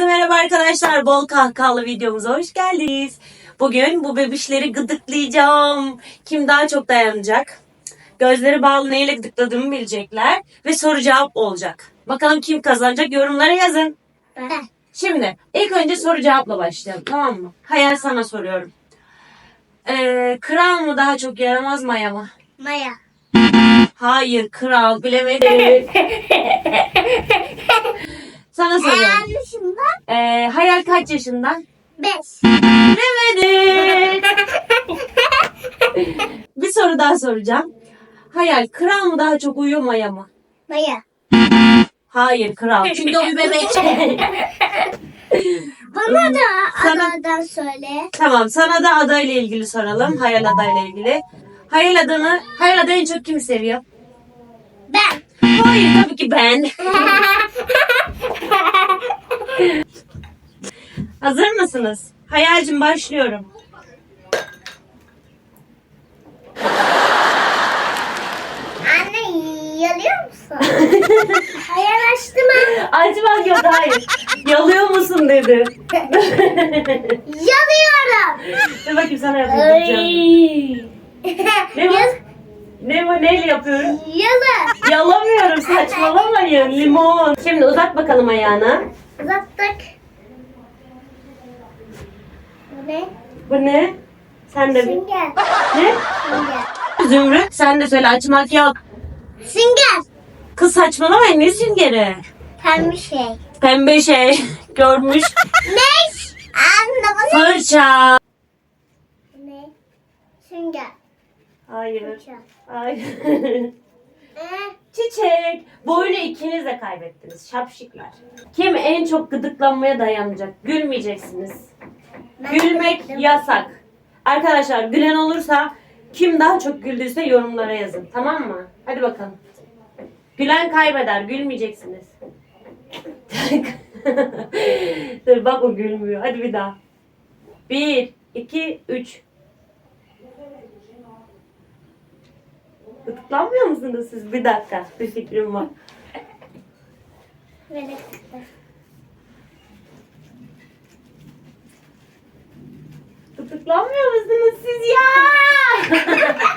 Herkese merhaba arkadaşlar. Bol kahkahalı videomuza hoş geldiniz. Bugün bu bebişleri gıdıklayacağım. Kim daha çok dayanacak? Gözleri bağlı neyle gıdıkladığımı bilecekler. Ve soru cevap olacak. Bakalım kim kazanacak yorumlara yazın. Ben. Şimdi ilk önce soru cevapla başlayalım tamam mı? Hayal sana soruyorum. Ee, kral mı daha çok yaramaz Maya mı? Maya. Hayır kral bilemedim. sana soruyorum. Ben. Ee, hayal kaç yaşında? Beş. Bilemedim. Bir soru daha soracağım. Hayal kral mı daha çok uyuyor Maya mı? Maya. Hayır kral. Çünkü o bir bebek. Bana da Sana- adadan söyle. tamam sana da adayla ilgili soralım. Hayal adayla ilgili. Hayal adını, hayal adı en çok kim seviyor? Ben. Hayır tabii ki ben. Hazır mısınız? Hayalcim başlıyorum. Anne yalıyor musun? Hayal açtım ha. Açmak yok hayır. Yalıyor musun dedi. Yalıyorum. Dur bakayım sana yapayım. Ne var? Ne var? Neyle yapıyorum? Yalı. Yalamıyorum saçmalamayın. Limon. Şimdi uzat bakalım ayağını. Uzattık. Bu ne? Bu ne? Sen de. Sünger. Ne? Sünger. Zümrüt sen de söyle açmak yok. Sünger. Kız saçmalamayın ne süngeri? Pembe şey. Pembe şey görmüş. Ne? Ne? Fırça. Ne? Sünger. Hayır. Fırça. Hayır. Çiçek. Bu oyunu ikiniz de kaybettiniz. Şapşikler. Kim en çok gıdıklanmaya dayanacak? Gülmeyeceksiniz. ben Gülmek yasak. Arkadaşlar gülen olursa kim daha çok güldüyse yorumlara yazın. Tamam mı? Hadi bakalım. Gülen kaybeder. Gülmeyeceksiniz. Dur bak o gülmüyor. Hadi bir daha. Bir, iki, üç. Gıdıklanmıyor musunuz siz? Bir dakika. Bir fikrim var. Kıstı. Gıdıklanmıyor musunuz siz ya?